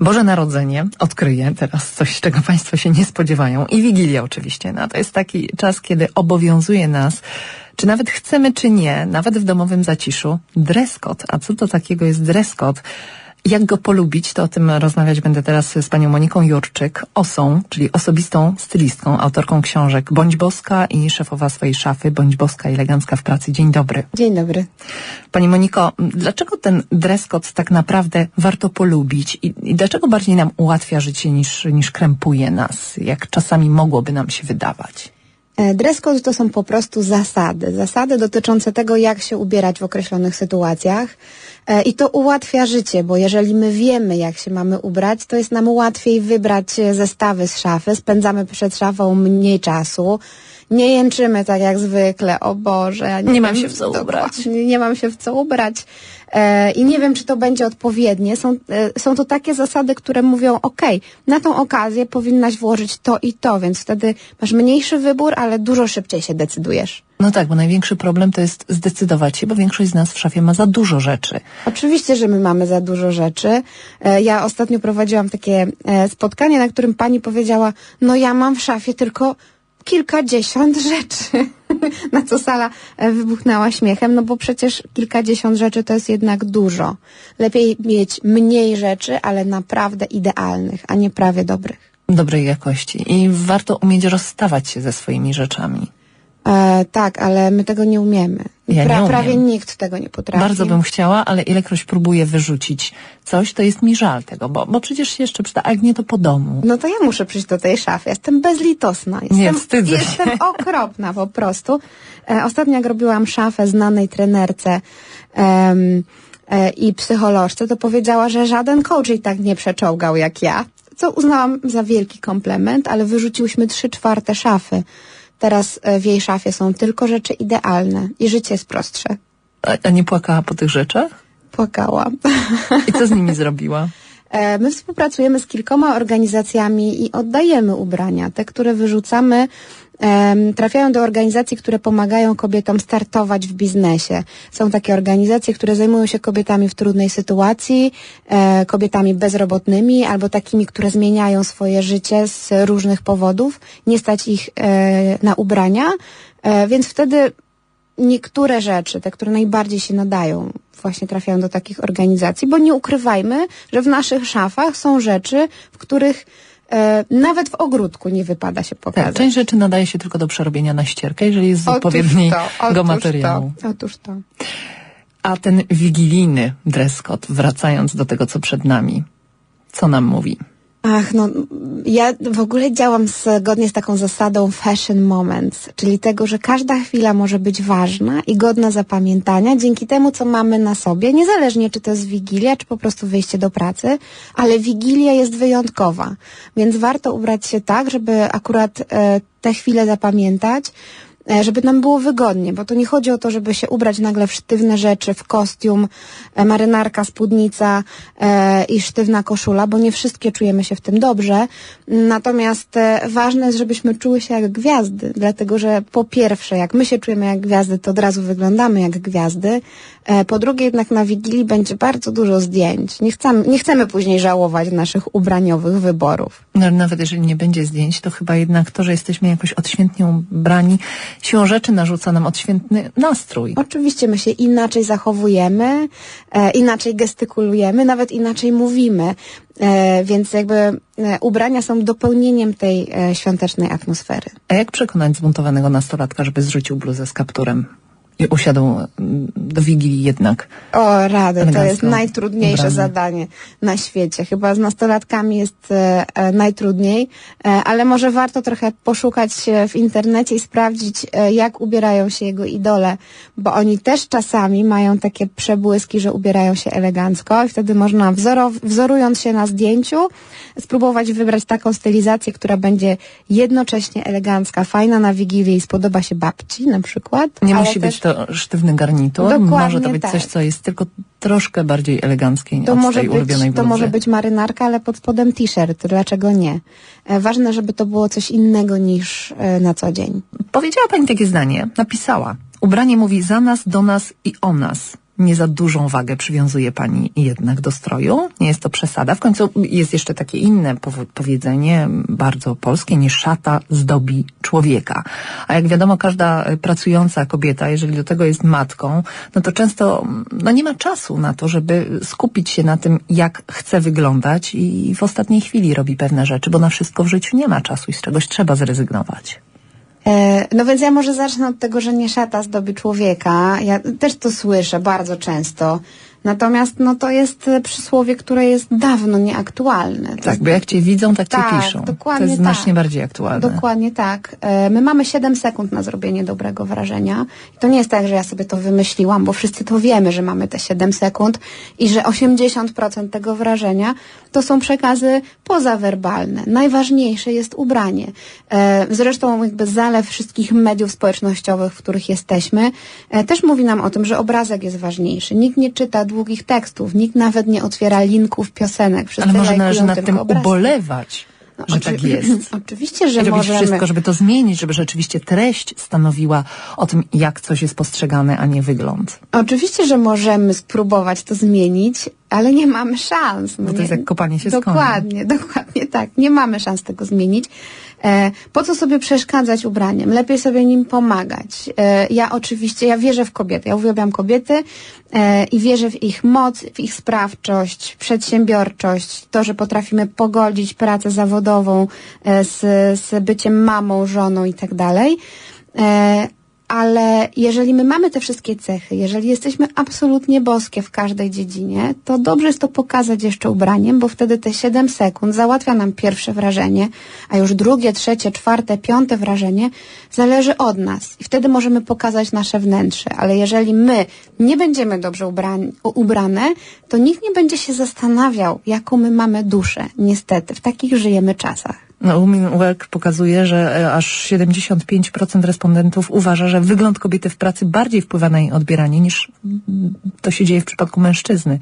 Boże Narodzenie odkryje teraz coś, czego Państwo się nie spodziewają. I Wigilia oczywiście. No, to jest taki czas, kiedy obowiązuje nas, czy nawet chcemy, czy nie, nawet w domowym zaciszu, dress code. A co to takiego jest dress code? Jak go polubić, to o tym rozmawiać będę teraz z panią Moniką Jurczyk, osą, czyli osobistą stylistką, autorką książek Bądź Boska i szefowa swojej szafy Bądź Boska elegancka w pracy. Dzień dobry. Dzień dobry. Pani Moniko, dlaczego ten dress code tak naprawdę warto polubić i, i dlaczego bardziej nam ułatwia życie niż, niż krępuje nas, jak czasami mogłoby nam się wydawać? E, Dress code to są po prostu zasady. Zasady dotyczące tego, jak się ubierać w określonych sytuacjach. E, I to ułatwia życie, bo jeżeli my wiemy, jak się mamy ubrać, to jest nam łatwiej wybrać e, zestawy z szafy. Spędzamy przed szafą mniej czasu. Nie jęczymy tak jak zwykle, o Boże. ja Nie mam się w co ubrać. Nie mam się w co ubrać. E, I nie wiem, czy to będzie odpowiednie. Są, e, są to takie zasady, które mówią, ok, na tą okazję powinnaś włożyć to i to, więc wtedy masz mniejszy wybór, ale dużo szybciej się decydujesz. No tak, bo największy problem to jest zdecydować się, bo większość z nas w szafie ma za dużo rzeczy. Oczywiście, że my mamy za dużo rzeczy. E, Ja ostatnio prowadziłam takie spotkanie, na którym pani powiedziała, no ja mam w szafie tylko kilkadziesiąt rzeczy. Na co sala e, wybuchnęła śmiechem, no bo przecież kilkadziesiąt rzeczy to jest jednak dużo. Lepiej mieć mniej rzeczy, ale naprawdę idealnych, a nie prawie dobrych. Dobrej jakości. I warto umieć rozstawać się ze swoimi rzeczami. E, tak, ale my tego nie umiemy. Ja nie umiem. Prawie nikt tego nie potrafi. Bardzo bym chciała, ale ilekroć próbuję wyrzucić coś, to jest mi żal tego, bo, bo przecież się jeszcze przyda, a jak nie to po domu. No to ja muszę przyjść do tej szafy. Jestem bezlitosna. Jestem, Nie, wstydzę się. Jestem okropna po prostu. E, ostatnio jak robiłam szafę znanej trenerce em, e, i psycholożce, to powiedziała, że żaden coach jej tak nie przeczołgał jak ja. Co uznałam za wielki komplement, ale wyrzuciłyśmy trzy czwarte szafy. Teraz e, w jej szafie są tylko rzeczy idealne i życie jest prostsze. A, a nie płakała po tych rzeczach? Płakała. I co z nimi zrobiła? E, My współpracujemy z kilkoma organizacjami i oddajemy ubrania. Te, które wyrzucamy, trafiają do organizacji, które pomagają kobietom startować w biznesie. Są takie organizacje, które zajmują się kobietami w trudnej sytuacji, e, kobietami bezrobotnymi albo takimi, które zmieniają swoje życie z różnych powodów. Nie stać ich e, na ubrania, więc wtedy niektóre rzeczy, te, które najbardziej się nadają, właśnie trafiają do takich organizacji, bo nie ukrywajmy, że w naszych szafach są rzeczy, w których e, nawet w ogródku nie wypada się Tak, pokazać. część rzeczy nadaje się tylko do przerobienia na ścierkę, jeżeli jest z Otóż odpowiedniego to, otóż materiału. To, otóż to. A ten wigilijny dress code, wracając do tego, co przed nami, co nam mówi? Ach, no, ja w ogóle działam zgodnie z taką zasadą fashion moments, czyli tego, że każda chwila może być ważna i godna zapamiętania dzięki temu, co mamy na sobie, niezależnie czy to jest wigilia, czy po prostu wyjście do pracy, ale wigilia jest wyjątkowa, więc warto ubrać się tak, żeby akurat e, te chwile zapamiętać, żeby nam było wygodnie, bo to nie chodzi o to, żeby się ubrać nagle w sztywne rzeczy, w kostium, e, marynarka, spódnica e, i sztywna koszula, bo nie wszystkie czujemy się w tym dobrze. Natomiast e, ważne jest, żebyśmy czuły się jak gwiazdy, dlatego że po pierwsze, jak my się czujemy jak gwiazdy, to od razu wyglądamy jak gwiazdy. E, po drugie, jednak na Wigilii będzie bardzo dużo zdjęć. Nie chcemy, nie chcemy później żałować naszych ubraniowych wyborów. No, nawet jeżeli nie będzie zdjęć, to chyba jednak to, że jesteśmy jakoś odświętnie ubrani, siłą rzeczy narzuca nam odświętny nastrój. Oczywiście my się inaczej zachowujemy, e, inaczej gestykulujemy, nawet inaczej mówimy, e, więc jakby e, ubrania są dopełnieniem tej e, świątecznej atmosfery. A jak przekonać zbuntowanego nastolatka, żeby zrzucił bluzę z kapturem i usiadł mm, do Wigilii jednak? O, rady, to jest najtrudniejsze ubrany. zadanie na świecie. Chyba z nastolatkami jest e, e, najtrudniej, e, ale może warto trochę poszukać w internecie i sprawdzić, e, jak ubierają się jego idole, bo oni też czasami mają takie przebłyski, że ubierają się elegancko i wtedy można wzorując się na zdjęciu, spróbować wybrać taką stylizację, która będzie jednocześnie elegancka, fajna na Wigilię i spodoba się babci na przykład. Nie musi być to sztywny garnitur, Dokładnie może to być tak. coś, co jest tylko troszkę bardziej eleganckie To od może, tej być, ulubionej to może być marynarka, ale pod spodem t-shirt. Dlaczego nie? E, Ważne, żeby to było coś innego niż e, na co dzień. Powiedziała pani takie zdanie, napisała. Ubranie mówi za nas, do nas i o nas. Nie za dużą wagę przywiązuje pani jednak do stroju? Nie jest to przesada? W końcu jest jeszcze takie inne powiedzenie, bardzo polskie, nie szata zdobi człowieka. A jak wiadomo, każda pracująca kobieta, jeżeli do tego jest matką, no to często no nie ma czasu na to, żeby skupić się na tym, jak chce wyglądać i w ostatniej chwili robi pewne rzeczy, bo na wszystko w życiu nie ma czasu i z czegoś trzeba zrezygnować. E, No więc ja może zacznę od tego, że nie szata zdobi człowieka. Ja też to słyszę bardzo często. Natomiast no to jest e, przysłowie, które jest dawno nieaktualne. To Tak, bo jak cię widzą, tak cię Tak, piszą. dokładnie to jest znacznie tak. bardziej aktualne. Dokładnie tak. E, My mamy 7 sekund na zrobienie dobrego wrażenia. I to nie jest tak, że ja sobie to wymyśliłam, bo wszyscy to wiemy, że mamy te 7 sekund i że 80% tego wrażenia to są przekazy pozawerbalne. Najważniejsze jest ubranie. E, Zresztą jakby zalew wszystkich mediów społecznościowych, w których jesteśmy, też mówi nam o tym, że obrazek jest ważniejszy. Nikt nie czyta długich tekstów, nikt nawet nie otwiera linków piosenek. Wszyscy Ale może należy nad tym obrazki. ubolewać, No, że tak jest. Oczywiście, że I robić możemy. wszystko, żeby to zmienić, żeby rzeczywiście treść stanowiła o tym, jak coś jest postrzegane, a nie wygląd. Oczywiście, że możemy spróbować to zmienić, ale nie mamy szans. No Bo to nie- jest jak kopanie się. Dokładnie, dokładnie tak. Nie mamy szans tego zmienić. E, po co sobie przeszkadzać ubraniem? Lepiej sobie nim pomagać. E, ja oczywiście, ja wierzę w kobiety. Ja uwielbiam kobiety e, i wierzę w ich moc, w ich sprawczość, przedsiębiorczość, to, że potrafimy pogodzić pracę zawodową z, z byciem mamą, żoną i tak dalej. Ale jeżeli my mamy te wszystkie cechy, jeżeli jesteśmy absolutnie boskie w każdej dziedzinie, to dobrze jest to pokazać jeszcze ubraniem, bo wtedy te 7 sekund załatwia nam pierwsze wrażenie, a już drugie, trzecie, czwarte, piąte wrażenie zależy od nas. I wtedy możemy pokazać nasze wnętrze. Ale jeżeli my nie będziemy dobrze ubrane, to nikt nie będzie się zastanawiał, jaką my mamy duszę. Niestety, w takich żyjemy czasach. Women Work pokazuje, że e, aż 75% respondentów uważa, że wygląd kobiety w pracy bardziej wpływa na jej odbieranie niż mm, to się dzieje w przypadku mężczyzny.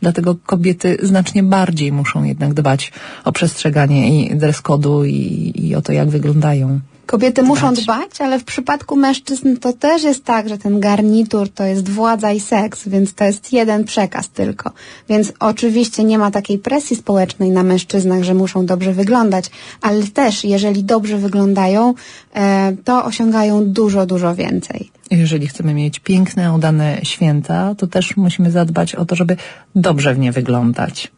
Dlatego kobiety znacznie bardziej muszą jednak dbać o przestrzeganie i dress kodu i, i o to, jak wyglądają. Kobiety muszą Dbać. ale w przypadku mężczyzn to też jest tak, że ten garnitur to jest władza i seks, więc to jest jeden przekaz tylko. Więc oczywiście nie ma takiej presji społecznej na mężczyznach, że muszą dobrze wyglądać, ale też jeżeli dobrze wyglądają, e, to osiągają dużo, dużo więcej. Jeżeli chcemy mieć piękne, udane święta, to też musimy zadbać o to, żeby dobrze w nie wyglądać.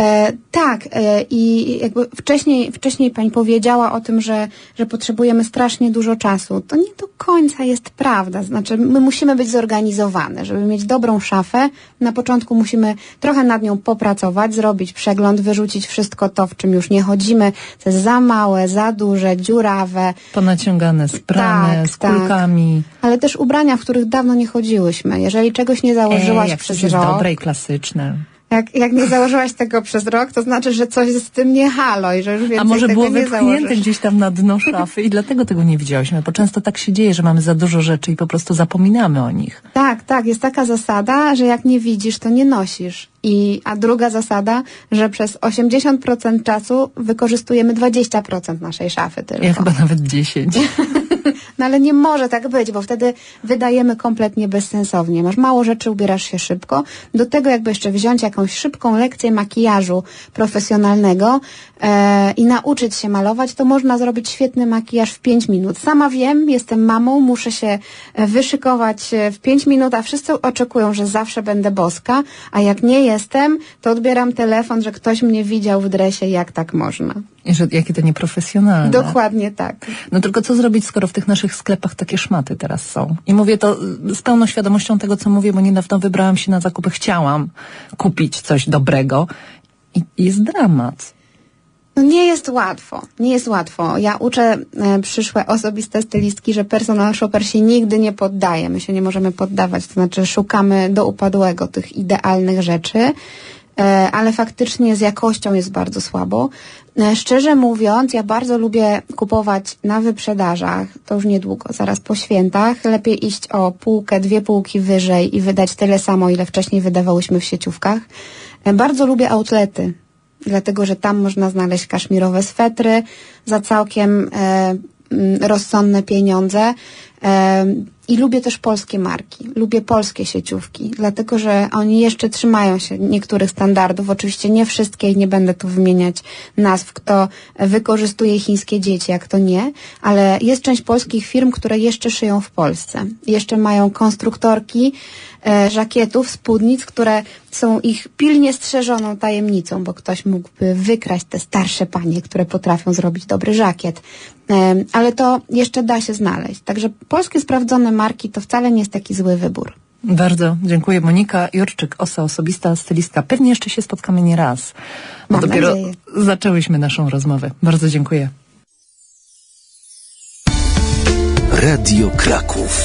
E, tak, e, i jakby wcześniej, wcześniej pani powiedziała o tym, że, że potrzebujemy strasznie dużo czasu. To nie do końca jest prawda. Znaczy, my musimy być zorganizowane. Żeby mieć dobrą szafę, na początku musimy trochę nad nią popracować, zrobić przegląd, wyrzucić wszystko to, w czym już nie chodzimy, co jest za małe, za duże, dziurawe, Ponaciągane, sprane, Tak, z tak. kulkami. ale też ubrania, w których dawno nie chodziłyśmy. Jeżeli czegoś nie założyłaś Ej, jak przez rok, dobre i klasyczne. Jak, jak nie założyłaś tego przez rok, to znaczy, że coś z tym nie halo i że już więcej A może tego było wypchnięte gdzieś tam na dno szafy i dlatego tego nie widziałyśmy, bo często tak się dzieje, że mamy za dużo rzeczy i po prostu zapominamy o nich. Tak, tak, jest taka zasada, że jak nie widzisz, to nie nosisz. I, a druga zasada, że przez 80% czasu wykorzystujemy 20% naszej szafy tylko. Ja chyba nawet 10. No ale nie może tak być, bo wtedy wydajemy kompletnie bezsensownie. Masz mało rzeczy, ubierasz się szybko. Do tego jakby jeszcze wziąć jakąś szybką lekcję makijażu profesjonalnego e, i nauczyć się malować, to można zrobić świetny makijaż w 5 minut. Sama wiem, jestem mamą, muszę się e, wyszykować e, w 5 minut, a wszyscy oczekują, że zawsze będę boska, a jak nie jestem, to odbieram telefon, że ktoś mnie widział w dresie, jak tak można. I że jakie to nieprofesjonalne. Dokładnie tak. No tylko co zrobić, skoro w tych naszych sklepach takie szmaty teraz są? I mówię to z pełną świadomością tego, co mówię, bo niedawno wybrałam się na zakupy, chciałam kupić coś dobrego i jest dramat. No nie jest łatwo, nie jest łatwo. Ja uczę e, przyszłe osobiste stylistki, że personal shopper się nigdy nie poddaje. My się nie możemy poddawać, to znaczy szukamy do upadłego tych idealnych rzeczy, ale faktycznie z jakością jest bardzo słabo. E, szczerze mówiąc, ja bardzo lubię kupować na wyprzedażach, to już niedługo, zaraz po świętach. Lepiej iść o półkę, dwie półki wyżej i wydać tyle samo, ile wcześniej wydawałyśmy w sieciówkach. E, bardzo lubię outlety dlatego że tam można znaleźć kaszmirowe swetry za całkiem e, mm, rozsądne pieniądze. Em, I lubię też polskie marki, lubię polskie sieciówki, dlatego że oni jeszcze trzymają się niektórych standardów. Oczywiście nie wszystkie i nie będę tu wymieniać nazw, kto wykorzystuje chińskie dzieci, jak to nie, ale jest część polskich firm, które jeszcze szyją w Polsce. Jeszcze mają konstruktorki e, żakietów, spódnic, które są ich pilnie strzeżoną tajemnicą, bo ktoś mógłby wykraść te starsze panie, które potrafią zrobić dobry żakiet. Em, ale to jeszcze da się znaleźć. Także polskie sprawdzone marki to wcale nie jest taki zły wybór. Bardzo dziękuję. Monika Jurczyk, osa osobista, stylistka. Pewnie jeszcze się spotkamy nie raz, bo Mam dopiero nadzieję. zaczęłyśmy naszą rozmowę. Bardzo dziękuję. Radio Kraków.